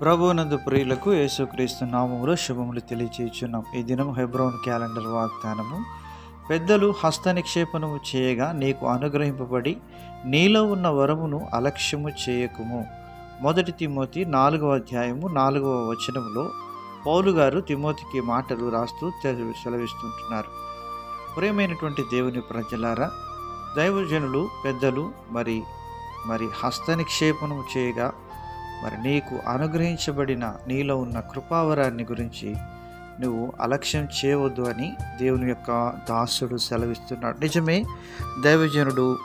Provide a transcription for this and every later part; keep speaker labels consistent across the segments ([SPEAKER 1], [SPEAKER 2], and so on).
[SPEAKER 1] ప్రభునందు ప్రియులకు యేసుక్రీస్తు నామములో శుభములు తెలియచేయుచున్నాం. ఈ దినం హెబ్రోన్ క్యాలెండర్ వాగ్దానము. పెద్దలు హస్త నిక్షేపణము చేయగా నీకు అనుగ్రహింపబడి నీలో ఉన్న వరమును అలక్ష్యము చేయకుము. మొదటి తిమోతి నాలుగవ అధ్యాయము నాలుగవ వచనంలో పౌలు గారు తిమోతికి మాటలు రాస్తూ సెలవిస్తుంటున్నారు. ప్రియమైనటువంటి దేవుని ప్రజలారా దైవజనులు పెద్దలు మరి మరి హస్త నిక్షేపణము చేయగా మరి నీకు అనుగ్రహించబడిన నీలో ఉన్న కృపావరాన్ని గురించి నువ్వు అలక్ష్యం చేయవద్దు అని దేవుని యొక్క దాసుడు సెలవిస్తున్నాడు. నిజమే దైవజనుడు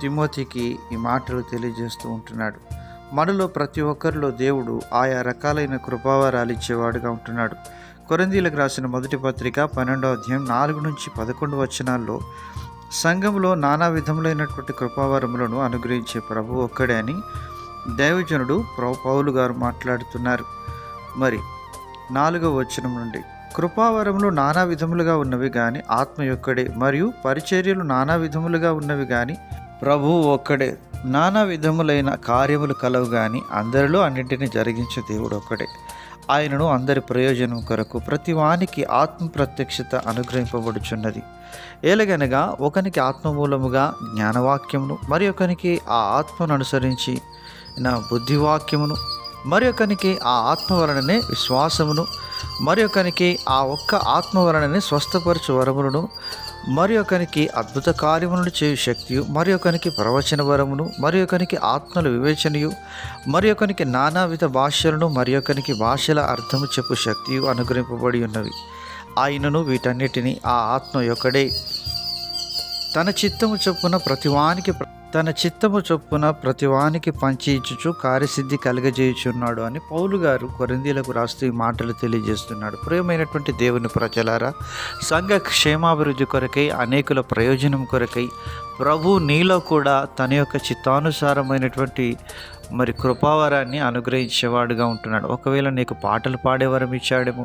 [SPEAKER 1] తిమోతికి ఈ మాటలు తెలియజేస్తూ ఉంటున్నాడు. మనలో ప్రతి ఒక్కరిలో దేవుడు ఆయా రకాలైన కృపావరాలు ఇచ్చేవాడుగా ఉంటున్నాడు. కొరందీలకు రాసిన మొదటి పత్రిక పన్నెండో అధ్యాయం నాలుగు నుంచి పదకొండు వచనాల్లో సంఘంలో నానా విధములైనటువంటి కృపావరములను అనుగ్రహించే ప్రభు ఒక్కడే అని దైవజనుడు ప్రో పౌలు గారు మాట్లాడుతున్నారు. మరి నాలుగవ వచనం నుండి కృపావరములు నానా విధములుగా ఉన్నవి కానీ ఆత్మ ఒక్కడే మరియు పరిచర్యలు నానా విధములుగా ఉన్నవి కానీ ప్రభువు ఒక్కడే. నానా విధములైన కార్యములు కలవు కానీ అందరిలో అన్నింటినీ జరిగించే దేవుడు ఒక్కడే. ఆయనను అందరి ప్రయోజనం కొరకు ప్రతి వానికి ఆత్మ ప్రత్యక్షత అనుగ్రహింపబడుచున్నది. ఏలగనగా ఒకనికి ఆత్మమూలముగా జ్ఞానవాక్యమును మరి ఒకనికి ఆ ఆత్మను అనుసరించి నా బుద్ధివాక్యమును మరి ఒకనికి ఆ ఆత్మ వలననే విశ్వాసమును మరి ఒకనికి ఆ ఒక్క ఆత్మ వలననే స్వస్థపరచు వరములను మరి ఒకనికి అద్భుత కార్యములను చేయు శక్తియు మరి ఒకనికి ప్రవచన వరమును మరి ఒకనికి ఆత్మల వివేచనయు మరి ఒకనికి నానావిధ భాషలను మరి ఒకనికి భాషల అర్థము చెప్పు శక్తియు అనుగ్రహింపబడి ఉన్నవి. ఆయనను వీటన్నిటిని ఆ ఆత్మ యొక్కడే తన చిత్తము చొప్పున ప్రతివానికి తన చిత్తము చొప్పున ప్రతివానికి పంచి ఇచ్చుచు కార్యసిద్ధి కలగజేయుచున్నాడు అని పౌలు గారు కొరిందీలకు రాస్తూ ఈ మాటలు తెలియజేస్తున్నాడు. ప్రియమైనటువంటి దేవుని ప్రజలారా సంఘ క్షేమాభివృద్ధి కొరకై అనేకుల ప్రయోజనం కొరకై ప్రభు నీలో కూడా తన యొక్క చిత్తానుసారమైనటువంటి మరి కృపావరాన్ని అనుగ్రహించేవాడుగా ఉంటున్నాడు. ఒకవేళ నీకు పాటలు పాడే వరం ఇచ్చాడేమో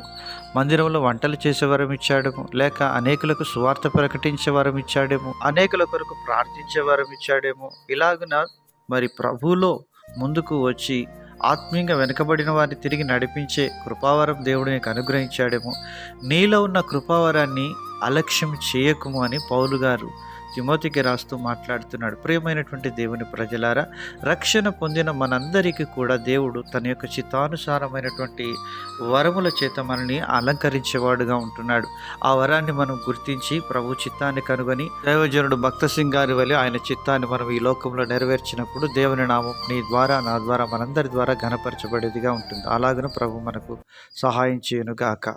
[SPEAKER 1] మందిరంలో వంటలు చేసే వరం ఇచ్చాడేమో లేక అనేకులకు సువార్త ప్రకటించే వరం ఇచ్చాడేమో అనేకుల కొరకు ప్రార్థించే వరం ఇచ్చాడేమో ఇలాగున మరి ప్రభువులో ముందుకు వచ్చి ఆత్మీయంగా వెనుకబడిన వారిని తిరిగి నడిపించే కృపావరం దేవుడు నీకు అనుగ్రహించాడేమో నీలో ఉన్న కృపావరాన్ని అలక్ష్యం చేయకుము అని పౌలు గారు తిమోతికి రాస్తూ మాట్లాడుతున్నాడు. ప్రియమైనటువంటి దేవుని ప్రజలారా రక్షణ పొందిన మనందరికీ కూడా దేవుడు తన యొక్క చిత్తానుసారమైనటువంటి వరముల చేత మనల్ని అలంకరించేవాడుగా ఉంటున్నాడు. ఆ వరాన్ని మనం గుర్తించి ప్రభు చిత్తాన్ని కనుగొని దైవజనుడు భక్త సింగ్ గారి వల్ల ఆయన చిత్తాన్ని మనం ఈ లోకంలో నెరవేర్చినప్పుడు దేవుని నామం నీ ద్వారా నా ద్వారా మనందరి ద్వారా ఘనపరచబడేదిగా ఉంటుంది. అలాగను ప్రభు మనకు సహాయం చేయనుగాక.